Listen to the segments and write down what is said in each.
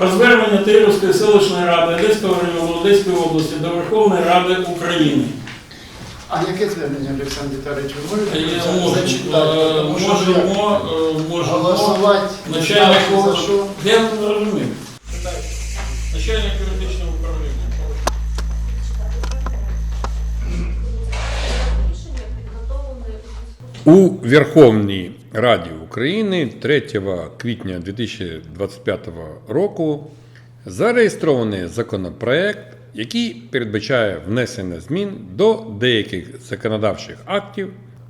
про звернення Таїровської селищної ради Одеського району Одеської області до Верховної Ради України. А яке звернення, Олександр Віталійович, ви можете Я можу, зачитати? е, Тому що можемо, е, можемо. голосувати не Начальник знаю, за що. Я не розумію. Начальник юридичного управління. У Верховній Раді України 3 квітня 2025 року зареєстрований законопроект, який передбачає внесення змін до деяких законодавчих актів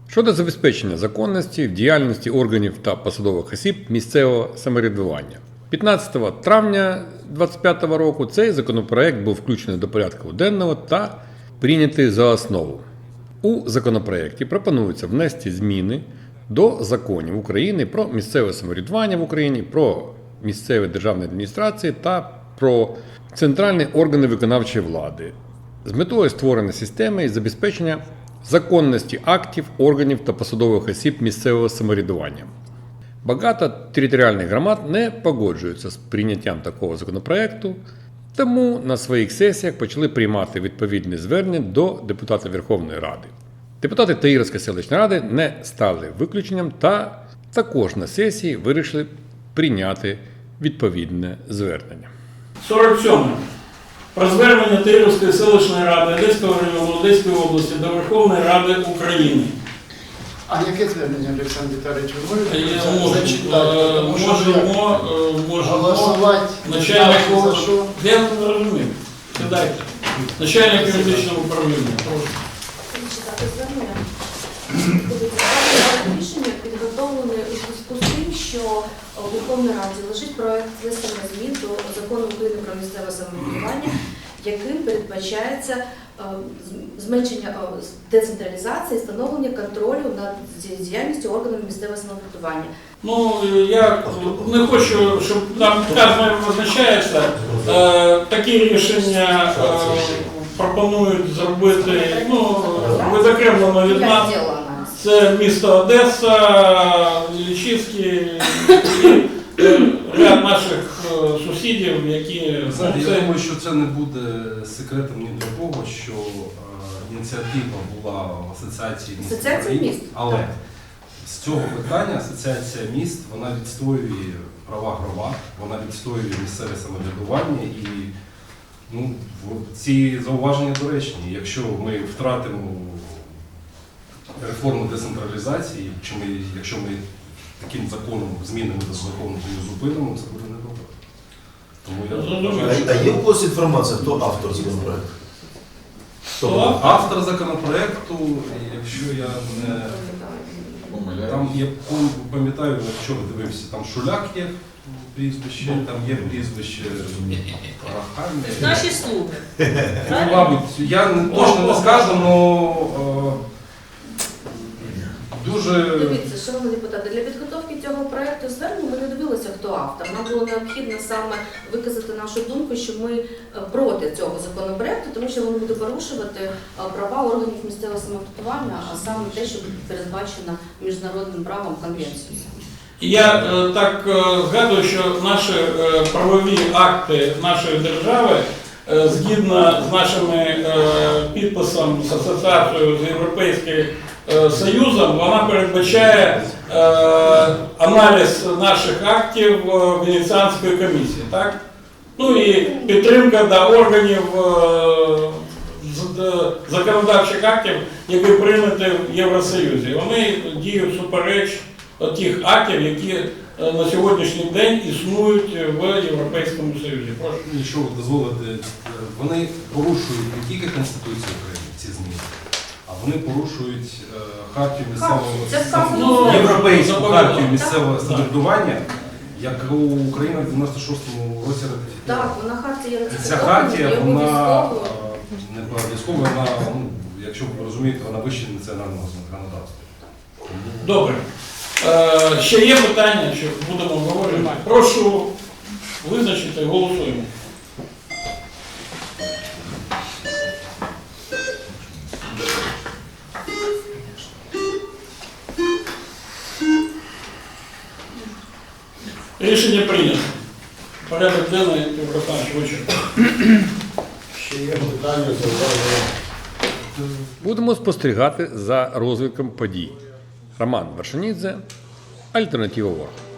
щодо забезпечення законності в діяльності органів та посадових осіб місцевого самоврядування. 15 травня 2025 року цей законопроект був включений до порядку денного та прийнятий за основу. У законопроекті пропонується внести зміни до законів України про місцеве самоврядування в Україні, про місцеві державні адміністрації та про центральні органи виконавчої влади з метою створення системи і забезпечення законності актів, органів та посадових осіб місцевого самоврядування. Багато територіальних громад не погоджуються з прийняттям такого законопроекту, тому на своїх сесіях почали приймати відповідні звернення до депутата Верховної Ради. Депутати Таїрської селищної ради не стали виключенням та також на сесії вирішили прийняти відповідне звернення. 47. Про звернення Таїровської селищної ради Одеського району Одеської області до Верховної Ради України. А яке звернення, Олександр Віталійович, ви можете можу, зачитати? е, Тому що можемо, е, можемо. голосувати Начальник за що. Я не розумію. Сідайте. Начальник юридичного управління. Рішення підготовлене у зв'язку з тим, що у Верховній Раді лежить проект внесення змін до закону України про місцеве самоврядування, яким передбачається е, зменшення децентралізації, встановлення контролю над діяльністю органів місцевого самоврядування. Ну, я не хочу, щоб там вказано визначається. Е, такі рішення е, пропонують зробити ну, відокремлено від нас. Це місто Одеса, Іллічівський і е, ряд наших е, сусідів, які Знаєте, ну, я думаю, що це не буде секретом ні для кого, що е, ініціатива була в асоціації міст. Асоціація України, міст. Але з цього питання асоціація міст вона відстоює права громад, вона відстоює місцеве самоврядування і ну, ці зауваження доречні. Якщо ми втратимо реформу децентралізації, чи ми, якщо ми таким законом, змінами до закону її зупинимо, це буде недобре. Тому я А, є у когось інформація, хто автор законопроекту? Хто Хто? автор? Законопроекту, якщо я не там пом- пам'ятаю, якщо ви дивився, там Шуляк є прізвище, там є прізвище Рахамі. Наші слуги. Ну, мабуть, я не- точно не скажу, але дуже Дивіться, шановні депутати, для підготовки цього проекту звернення ми не дивилися, хто автор. Нам було необхідно саме виказати нашу думку, що ми е, проти цього законопроекту, тому що він буде порушувати е, права органів місцевого самоврядування, а саме те, що передбачено міжнародним правом конвенцією. Я е, так е, згадую, що наші е, правові акти нашої держави, згідно з нашими підписом з асоціацією з Європейським Союзом, вона передбачає аналіз наших актів Венеціанської комісії. Так? Ну і підтримка до органів законодавчих актів, які прийняті в Євросоюзі. Вони діють супереч тих актів, які е, на сьогоднішній день існують в Європейському Союзі. Прошу. якщо ви дозволите, е, вони порушують не тільки Конституцію України, ці зміни, а вони порушують е, хартію місцевого Це сказано Ну, європейську хартію місцевого самоврядування, яку Україна в 96-му році ратифікувала. Так, вона хартія Ця хартія, вона не обов'язково, вона, ну, якщо ви розумієте, вона вище національного законодавства. Добре. Е, ще є питання, чи будемо говорити? Прошу визначити, голосуємо. Рішення прийнято. Порядок Ігор Олександрович Вичерпав. Ще є питання, зауваження. Будемо спостерігати за розвитком подій. Роман Вершинідзе, Альтернатива Ворг.